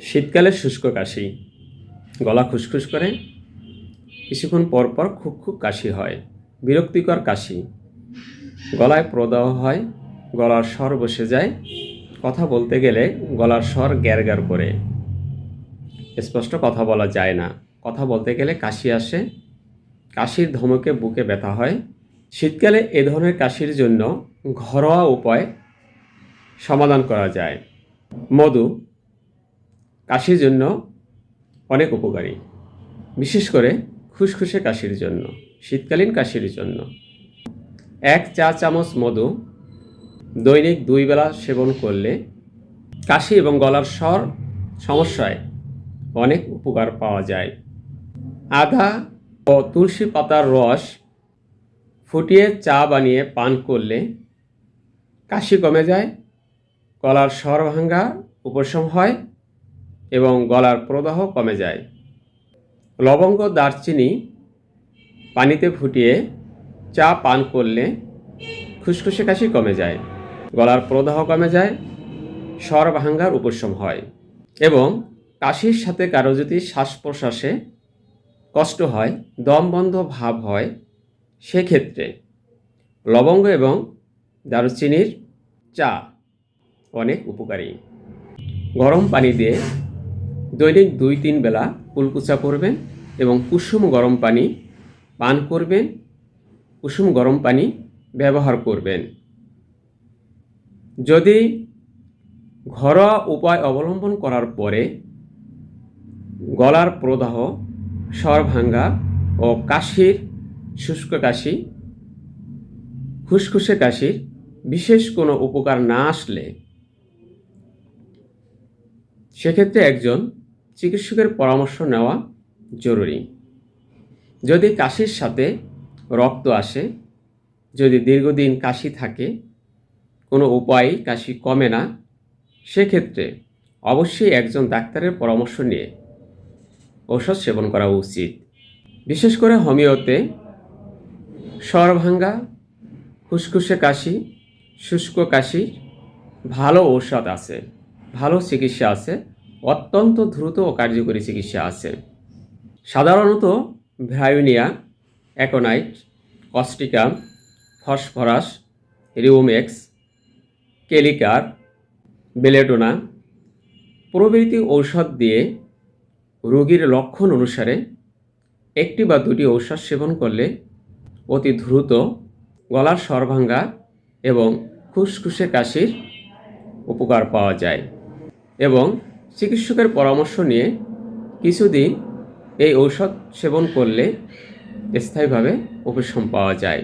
শীতকালে শুষ্ক কাশি। গলা খুসখুস করে। কিছুক্ষণ পর পর খুব খুব কাশি হয়। বিরক্তিকর কাশি। গলায় প্রদাহ হয়, গলার স্বর বসে যায়। কথা বলতে গেলে গলার স্বর গ্যার গ্যার করে। স্পষ্ট কথা বলা যায় না। কথা বলতে গেলে কাশি আসে। কাশির ধমকে বুকে ব্যথা হয়। শীতকালে এ ধরনের কাশির জন্য ঘরোয়া উপায় সমাধান করা যায়। মধু কাশির জন্য অনেক উপকারী। বিশেষ করে খুসখুসে কাশির জন্য, শীতকালীন কাশির জন্য। এক চা চামচ মধু দৈনিক দুই বেলা সেবন করলে কাশি এবং গলার স্বর সমস্যায় অনেক উপকার পাওয়া যায়। আদা ও তুলসী পাতার রস ফুটিয়ে চা বানিয়ে পান করলে কাশি কমে যায়, গলার স্বর ভাঙ্গা উপশম হয় এবং গলার প্রদাহ কমে যায়। লবঙ্গ, দারচিনি পানিতে ফুটিয়ে চা পান করলে খুসখুসে কাশি কমে যায়, গলার প্রদাহ কমে যায়, স্বর ভাঙ্গার উপশম হয় এবং কাশির সাথে কারও যদি শ্বাস প্রশ্বাসে কষ্ট হয় দম বন্ধ ভাব হয়, সেক্ষেত্রে লবঙ্গ এবং দারুচিনির চা অনেক উপকারী। গরম পানি দিয়ে দৈনিক দুই তিন বেলা কুলকুচা করবেন এবং কুসুম গরম পানি পান করবেন, কুসুম গরম পানি ব্যবহার করবেন। যদি ঘরোয়া উপায় অবলম্বন করার পরে গলার প্রদাহ, স্বর ভাঙ্গা ও কাশির, শুষ্ক কাশি, খুসখুসে কাশির বিশেষ কোনো উপকার না আসলে, সেক্ষেত্রে একজন চিকিৎসকের পরামর্শ নেওয়া জরুরি। যদি কাশির সাথে রক্ত আসে, যদি দীর্ঘদিন কাশি থাকে, কোনো উপায় কাশি কমে না, সেক্ষেত্রে অবশ্যই একজন ডাক্তারের পরামর্শ নিয়ে ঔষধ সেবন করা উচিত। বিশেষ করে হোমিওতে স্বর ভাঙ্গা খুসখুসে কাশি, শুষ্ক কাশি ভালো ঔষধ আছে, ভালো চিকিৎসা আছে অত্যন্ত দ্রুত ও কার্যকরী চিকিৎসা আছে। সাধারণত ভ্রায়োনিয়া, অ্যাকোনাইট কস্টিকাম ফসফরাস রিওমেক্স কেলিকার, বেলেডোনা প্রভৃতি ঔষধ দিয়ে রোগীর লক্ষণ অনুসারে একটি বা দুটি ঔষধ সেবন করলে অতি দ্রুত গলার স্বরভাঙ্গা এবং খুসখুসে কাশির উপকার পাওয়া যায় এবং চিকিৎসকের পরামর্শ নিয়ে কিছুদিন এই ঔষধ সেবন করলে স্থায়ীভাবে উপশম পাওয়া যায়।